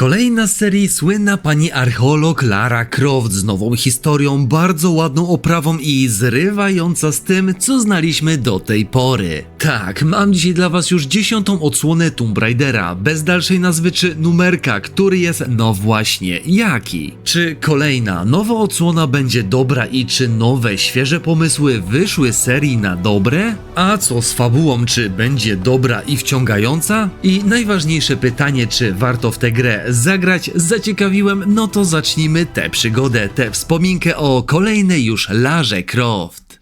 Kolejna z serii słynna pani archeolog Lara Croft z nową historią, bardzo ładną oprawą i zrywająca z tym, co znaliśmy do tej pory. Tak, mam dzisiaj dla was już dziesiątą odsłonę Tomb Raidera, bez dalszej nazwy czy numerka, który jest no właśnie jaki. Czy kolejna nowa odsłona będzie dobra i czy nowe, świeże pomysły wyszły serii na dobre? A co z fabułą, czy będzie dobra i wciągająca? I najważniejsze pytanie, czy warto w tę grę zagrać, zaciekawiłem, no to zacznijmy tę przygodę, tę wspominkę o kolejnej już Larze Croft.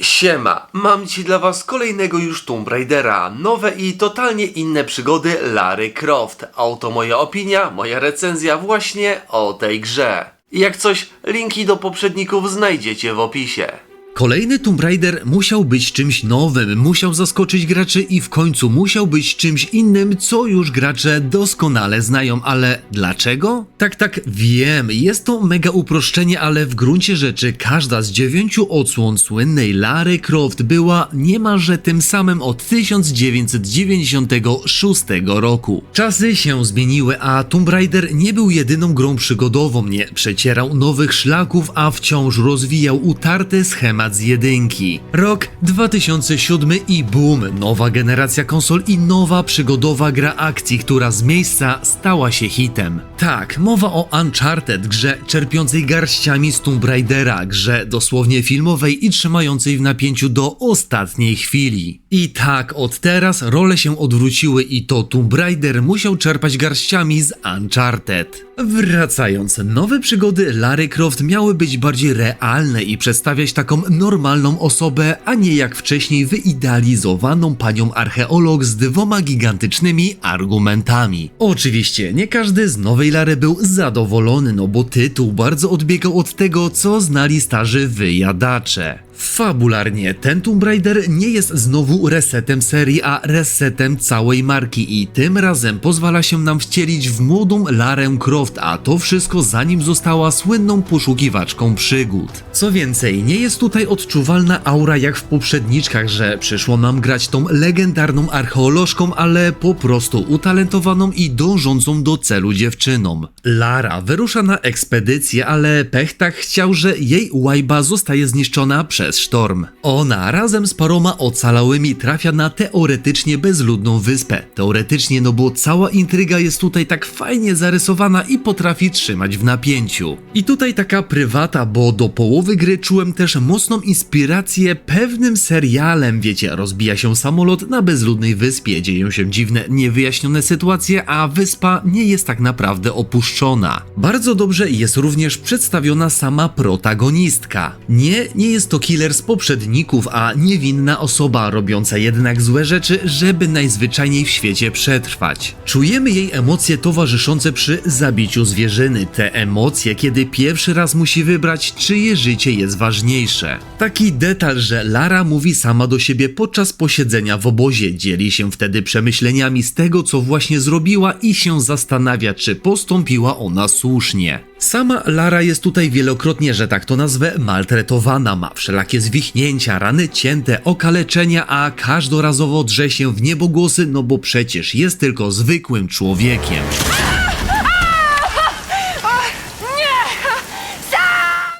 Siema, mam ci dla was kolejnego już Tomb Raidera, nowe i totalnie inne przygody Lary Croft. A oto moja opinia, moja recenzja właśnie o tej grze. Jak coś, linki do poprzedników znajdziecie w opisie. Kolejny Tomb Raider musiał być czymś nowym, musiał zaskoczyć graczy i w końcu musiał być czymś innym, co już gracze doskonale znają, ale dlaczego? Tak, tak, wiem, jest to mega uproszczenie, ale w gruncie rzeczy każda z dziewięciu odsłon słynnej Lary Croft była niemalże tym samym od 1996 roku. Czasy się zmieniły, a Tomb Raider nie był jedyną grą przygodową, nie przecierał nowych szlaków, a wciąż rozwijał utarte schemat z jedynki. Rok 2007 i boom, nowa generacja konsol i nowa przygodowa gra akcji, która z miejsca stała się hitem. Tak, mowa o Uncharted, grze czerpiącej garściami z Tomb Raidera, grze dosłownie filmowej i trzymającej w napięciu do ostatniej chwili. I tak, od teraz role się odwróciły i to Tomb Raider musiał czerpać garściami z Uncharted. Wracając, nowe przygody Lary Croft miały być bardziej realne i przedstawiać taką normalną osobę, a nie jak wcześniej wyidealizowaną panią archeolog z dwoma gigantycznymi argumentami. Oczywiście, nie każdy z nowej Lary był zadowolony, no bo tytuł bardzo odbiegał od tego, co znali starzy wyjadacze. Fabularnie, ten Tomb Raider nie jest znowu resetem serii, a resetem całej marki i tym razem pozwala się nam wcielić w młodą Larę Croft, a to wszystko zanim została słynną poszukiwaczką przygód. Co więcej, nie jest tutaj odczuwalna aura jak w poprzedniczkach, że przyszło nam grać tą legendarną archeolożką, ale po prostu utalentowaną i dążącą do celu dziewczyną. Lara wyrusza na ekspedycję, ale pech tak chciał, że jej łajba zostaje zniszczona przez sztorm. Ona razem z paroma ocalałymi trafia na teoretycznie bezludną wyspę. Teoretycznie, no bo cała intryga jest tutaj tak fajnie zarysowana i potrafi trzymać w napięciu. I tutaj taka prywata, bo do połowy gry czułem też mocną inspirację pewnym serialem, wiecie, rozbija się samolot na bezludnej wyspie, dzieją się dziwne, niewyjaśnione sytuacje, a wyspa nie jest tak naprawdę opuszczona. Bardzo dobrze jest również przedstawiona sama protagonistka. Nie, nie jest to killer z poprzedników, a niewinna osoba robiąca jednak złe rzeczy, żeby najzwyczajniej w świecie przetrwać. Czujemy jej emocje towarzyszące przy zabiciu zwierzyny, te emocje, kiedy pierwszy raz musi wybrać, czyje życie jest ważniejsze. Taki detal, że Lara mówi sama do siebie podczas posiedzenia w obozie, dzieli się wtedy przemyśleniami z tego, co właśnie zrobiła i się zastanawia, czy postąpiła ona słusznie. Sama Lara jest tutaj wielokrotnie, że tak to nazwę, maltretowana, ma wszelakie zwichnięcia, rany cięte, okaleczenia, a każdorazowo drze się w niebogłosy, no bo przecież jest tylko zwykłym człowiekiem.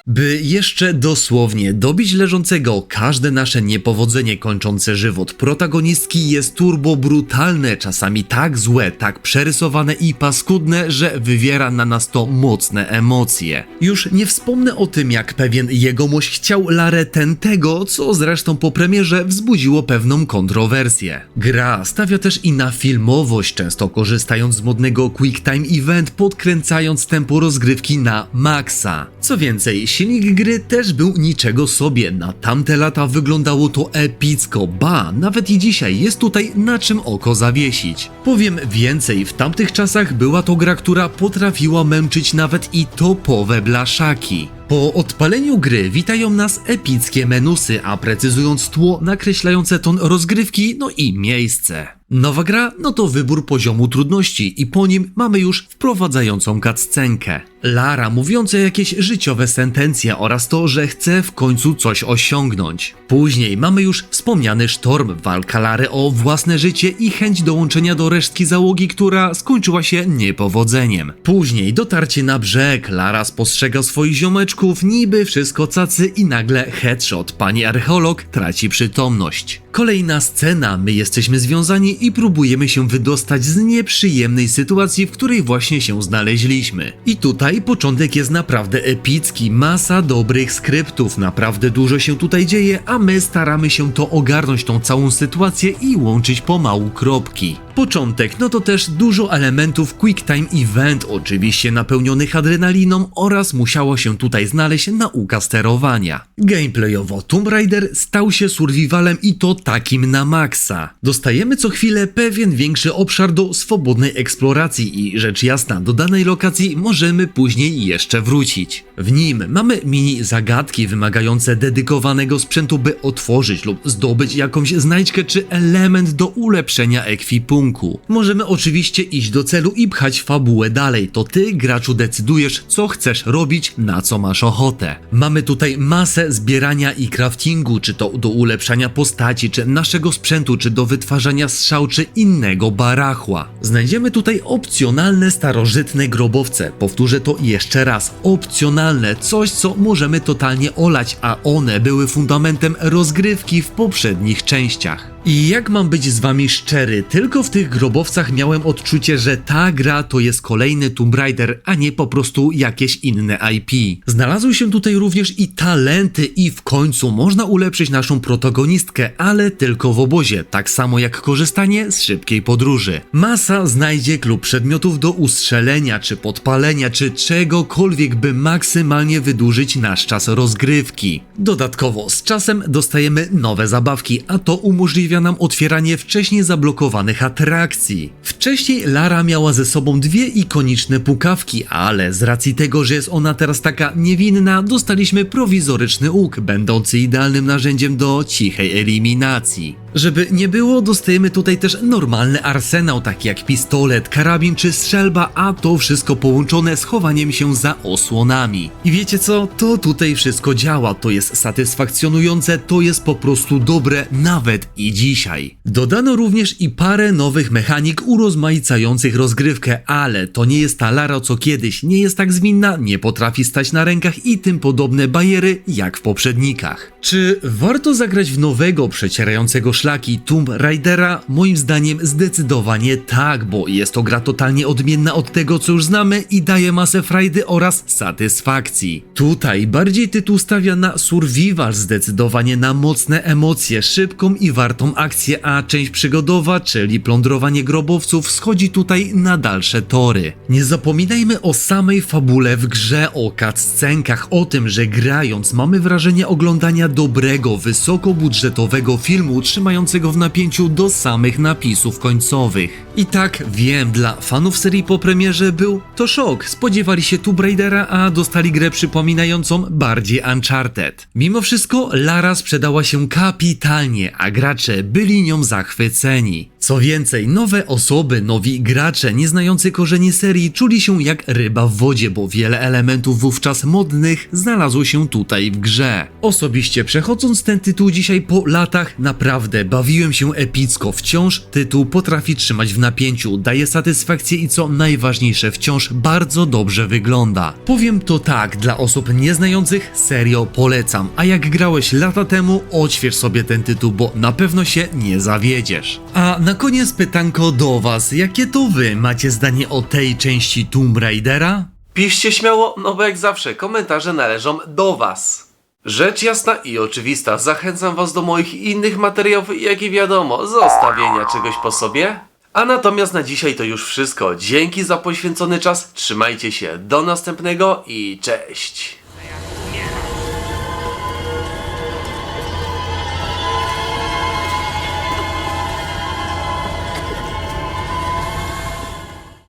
By jeszcze dosłownie dobić leżącego, każde nasze niepowodzenie kończące żywot protagonistki jest turbo brutalne, czasami tak złe, tak przerysowane i paskudne, że wywiera na nas to mocne emocje. Już nie wspomnę o tym, jak pewien jegomość chciał Larę ten tego, co zresztą po premierze wzbudziło pewną kontrowersję. Gra stawia też i na filmowość, często korzystając z modnego Quick Time Event, podkręcając tempo rozgrywki na maksa. Co więcej, silnik gry też był niczego sobie. Na tamte lata wyglądało to epicko, ba, nawet i dzisiaj jest tutaj na czym oko zawiesić. Powiem więcej, w tamtych czasach była to gra, która potrafiła męczyć nawet i topowe blaszaki. Po odpaleniu gry witają nas epickie menusy, a precyzując tło nakreślające ton rozgrywki, no i miejsce. Nowa gra, no to wybór poziomu trudności i po nim mamy już wprowadzającą cutscenkę. Lara mówiąca jakieś życiowe sentencje oraz to, że chce w końcu coś osiągnąć. Później mamy już wspomniany sztorm, walka Lary o własne życie i chęć dołączenia do resztki załogi, która skończyła się niepowodzeniem. Później dotarcie na brzeg, Lara spostrzega swoich ziomeczków, niby wszystko cacy i nagle headshot, pani archeolog traci przytomność. Kolejna scena, my jesteśmy związani i próbujemy się wydostać z nieprzyjemnej sytuacji, w której właśnie się znaleźliśmy. I tutaj początek jest naprawdę epicki, masa dobrych skryptów, naprawdę dużo się tutaj dzieje, a my staramy się to ogarnąć tą całą sytuację i łączyć pomału kropki. Początek, no to też dużo elementów Quick Time Event, oczywiście napełnionych adrenaliną oraz musiało się tutaj znaleźć nauka sterowania. Gameplayowo Tomb Raider stał się survivalem i to takim na maksa. Dostajemy co chwilę pewien większy obszar do swobodnej eksploracji i rzecz jasna, do danej lokacji możemy później jeszcze wrócić. W nim mamy mini zagadki wymagające dedykowanego sprzętu, by otworzyć lub zdobyć jakąś znajdźkę czy element do ulepszenia ekwipunku. Możemy oczywiście iść do celu i pchać fabułę dalej. To ty, graczu, decydujesz, co chcesz robić, na co masz ochotę. Mamy tutaj masę zbierania i craftingu, czy to do ulepszania postaci, czy naszego sprzętu, czy do wytwarzania strzał, czy innego barachła. Znajdziemy tutaj opcjonalne starożytne grobowce. Powtórzę to jeszcze raz. Opcjonalne, coś co możemy totalnie olać, a one były fundamentem rozgrywki w poprzednich częściach. I jak mam być z wami szczery, tylko w tych grobowcach miałem odczucie, że ta gra to jest kolejny Tomb Raider, a nie po prostu jakieś inne IP. Znalazły się tutaj również i talenty i w końcu można ulepszyć naszą protagonistkę, ale tylko w obozie, tak samo jak korzystanie z szybkiej podróży. Masa znajdzie klub przedmiotów do ustrzelenia, czy podpalenia, czy czegokolwiek, by maksymalnie wydłużyć nasz czas rozgrywki. Dodatkowo z czasem dostajemy nowe zabawki, a to umożliwia nam otwieranie wcześniej zablokowanych atrakcji. Wcześniej Lara miała ze sobą dwie ikoniczne pukawki, ale z racji tego, że jest ona teraz taka niewinna, dostaliśmy prowizoryczny łuk, będący idealnym narzędziem do cichej eliminacji. Żeby nie było, dostajemy tutaj też normalny arsenał, taki jak pistolet, karabin czy strzelba, a to wszystko połączone z chowaniem się za osłonami. I wiecie co? To tutaj wszystko działa, to jest satysfakcjonujące, to jest po prostu dobre nawet i dzisiaj. Dodano również i parę nowych mechanik urozmaicających rozgrywkę, ale to nie jest ta Lara co kiedyś, nie jest tak zwinna, nie potrafi stać na rękach i tym podobne bariery jak w poprzednikach. Czy warto zagrać w nowego, przecierającego szlaki Tomb Raidera? Moim zdaniem zdecydowanie tak, bo jest to gra totalnie odmienna od tego, co już znamy i daje masę frajdy oraz satysfakcji. Tutaj bardziej tytuł stawia na survival, zdecydowanie na mocne emocje, szybką i wartą akcję, a część przygodowa, czyli plądrowanie grobowców, schodzi tutaj na dalsze tory. Nie zapominajmy o samej fabule w grze, o cutscenkach, o tym, że grając mamy wrażenie oglądania dobrego, wysokobudżetowego filmu trzymającego w napięciu do samych napisów końcowych. I tak wiem, dla fanów serii po premierze był to szok. Spodziewali się Tomb Raidera, a dostali grę przypominającą bardziej Uncharted. Mimo wszystko Lara sprzedała się kapitalnie, a gracze byli nią zachwyceni. Co więcej, nowe osoby, nowi gracze, nieznający korzeni serii czuli się jak ryba w wodzie, bo wiele elementów wówczas modnych znalazło się tutaj w grze. Osobiście przechodząc ten tytuł dzisiaj po latach, naprawdę bawiłem się epicko. Wciąż tytuł potrafi trzymać w napięciu, daje satysfakcję i co najważniejsze, wciąż bardzo dobrze wygląda. Powiem to tak, dla osób nieznających serio polecam, a jak grałeś lata temu, odśwież sobie ten tytuł, bo na pewno się nie zawiedziesz. A na koniec pytanko do was, jakie to wy macie zdanie o tej części Tomb Raidera? Piszcie śmiało, no bo jak zawsze komentarze należą do Was. Rzecz jasna i oczywista, zachęcam Was do moich innych materiałów, jak i wiadomo, zostawienia czegoś po sobie. A natomiast na dzisiaj to już wszystko. Dzięki za poświęcony czas, trzymajcie się, do następnego i cześć!